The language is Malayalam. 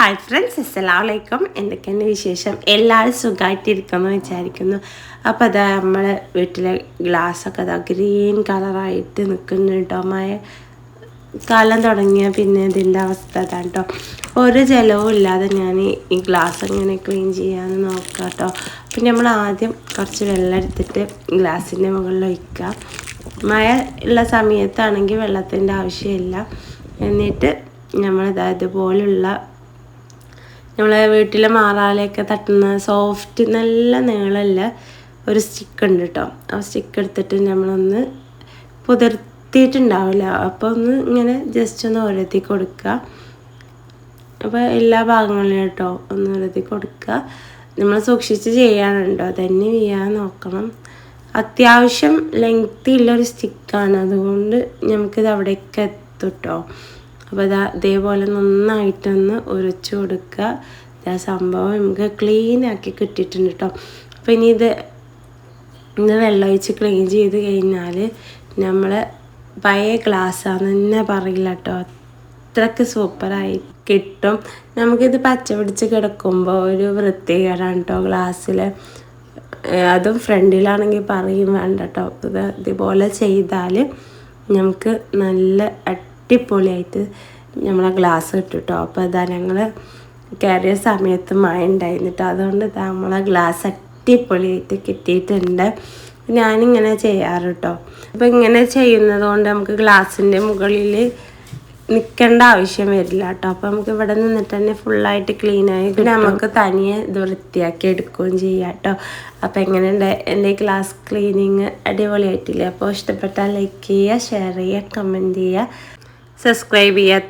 ഹായ് ഫ്രണ്ട്സ് അസ്സലാം വലൈക്കും എന്തൊക്കെയാണ് വിശേഷം? എല്ലാവരും സുഖമായിട്ടിരിക്കുമെന്ന് വിചാരിക്കുന്നു. അപ്പോൾ അതാ നമ്മളെ വീട്ടിലെ ഗ്ലാസ്സൊക്കെ അതാ ഗ്രീൻ കളറായിട്ട് നിൽക്കുന്നു കേട്ടോ മഴ കാലം തുടങ്ങിയ പിന്നെ ഇതിന്റെ അവസ്ഥ അതാണ് കേട്ടോ ഒരു ജലവും ഇല്ലാതെ ഞാൻ ഈ ഗ്ലാസ് എങ്ങനെ ക്ലീൻ ചെയ്യാമെന്ന് നോക്കാം കേട്ടോ പിന്നെ നമ്മൾ ആദ്യം കുറച്ച് വെള്ളം എടുത്തിട്ട് ഗ്ലാസിന്റെ മുകളിൽ ഒഴിക്കാം മഴ ഉള്ള സമയത്താണെങ്കിൽ വെള്ളത്തിന്റെ ആവശ്യമില്ല. എന്നിട്ട് നമ്മളിതാ ഇതുപോലുള്ള നമ്മളെ വീട്ടിലെ മാറാലയൊക്കെ തട്ടുന്ന സോഫ്റ്റ് നല്ല നീളമല്ല ഒരു സ്റ്റിക്ക് ഉണ്ട് കേട്ടോ ആ സ്റ്റിക്ക് എടുത്തിട്ട് നമ്മളൊന്ന് പുതിർത്തിയിട്ടുണ്ടാവില്ല. അപ്പോൾ ഒന്ന് ഇങ്ങനെ ജസ്റ്റ് ഒന്ന് ഓരോത്തി കൊടുക്കുക അപ്പോൾ എല്ലാ ഭാഗങ്ങളിലും കേട്ടോ ഒന്ന് ഓരോത്തി കൊടുക്കുക നമ്മൾ സൂക്ഷിച്ച് ചെയ്യാനുണ്ടോ തന്നെ ചെയ്യാൻ നോക്കണം. അത്യാവശ്യം ഉള്ളൊരു സ്റ്റിക്കാണ് അതുകൊണ്ട് നമുക്കിത് അവിടേക്ക് എത്തും കേട്ടോ അപ്പോൾ ഇതാ ഇതേപോലെ നന്നായിട്ടൊന്ന് ഉരച്ചു കൊടുക്കുക. ഇതാ സംഭവം നമുക്ക് ക്ലീൻ ആക്കി കിട്ടിയിട്ടുണ്ട് കേട്ടോ അപ്പോൾ ഇനി ഇത് ഇന്ന് വെള്ളമൊഴിച്ച് ക്ലീൻ ചെയ്ത് കഴിഞ്ഞാൽ നമ്മൾ പഴയ ഗ്ലാസ്സാന്ന് തന്നെ പറയില്ല കേട്ടോ അത്രയ്ക്ക് സൂപ്പറായി കിട്ടും. നമുക്കിത് പച്ച പിടിച്ച് കിടക്കുമ്പോൾ ഒരു വൃത്തികേടാണ് കേട്ടോ ഗ്ലാസ്സിൽ അതും ഫ്രണ്ടിലാണെങ്കിൽ പറയും വേണ്ട കേട്ടോ ഇത് ഇതുപോലെ ചെയ്താൽ നമുക്ക് നല്ല അടിപൊളിയായിട്ട് നമ്മളെ ഗ്ലാസ് ഇട്ടിട്ടോ. അപ്പോൾ ഇതാ ഞങ്ങൾ കയറിയ സമയത്ത് മഴ ഉണ്ടായിരുന്നിട്ട് അതുകൊണ്ട് ഇതാ നമ്മളെ ഗ്ലാസ് അടിപൊളിയായിട്ട് കിട്ടിയിട്ടുണ്ട്. ഞാനിങ്ങനെ ചെയ്യാറ് കേട്ടോ അപ്പോൾ ഇങ്ങനെ ചെയ്യുന്നത് കൊണ്ട് നമുക്ക് ഗ്ലാസിന്റെ മുകളിൽ നിൽക്കേണ്ട ആവശ്യം വരില്ല കേട്ടോ അപ്പോൾ നമുക്ക് ഇവിടെ നിന്നിട്ട് തന്നെ ഫുള്ളായിട്ട് പിന്നെ നമുക്ക് തനിയെ ഇത് വൃത്തിയാക്കി എടുക്കുകയും ചെയ്യാം കേട്ടോ അപ്പോൾ എങ്ങനെയുണ്ട് എന്റെ ഗ്ലാസ് ക്ലീനിങ് അടിപൊളിയായിട്ടില്ലേ? അപ്പോൾ ഇഷ്ടപ്പെട്ടാൽ ലൈക്ക് ചെയ്യുക ഷെയർ ചെയ്യുക കമന്റ് ചെയ്യുക. സബ്സ്ക്രൈബ് ചെയ്യുക